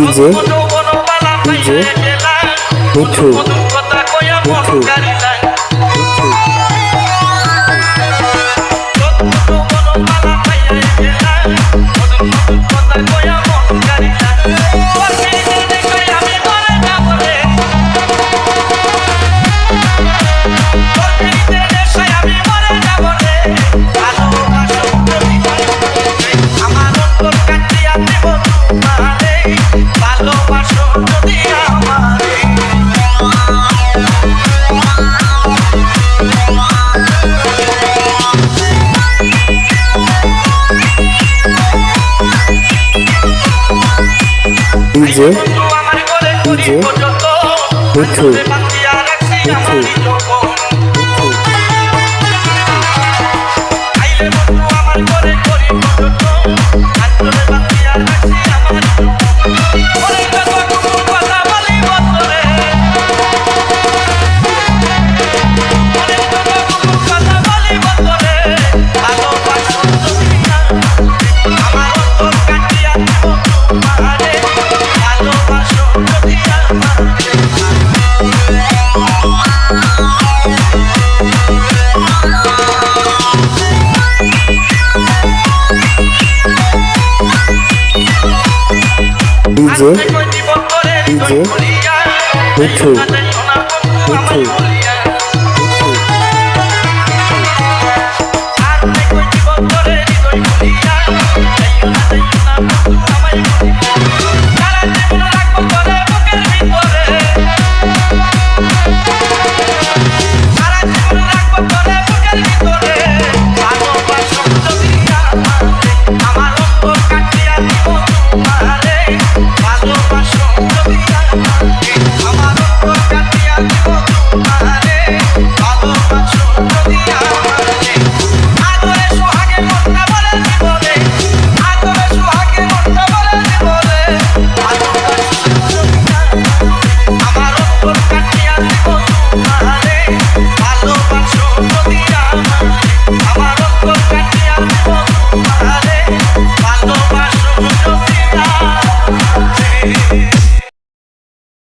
DJ DJ মিঠু মিঠু যে যে উঠু উঠু। ডিজে ডিজে মিঠু মিঠু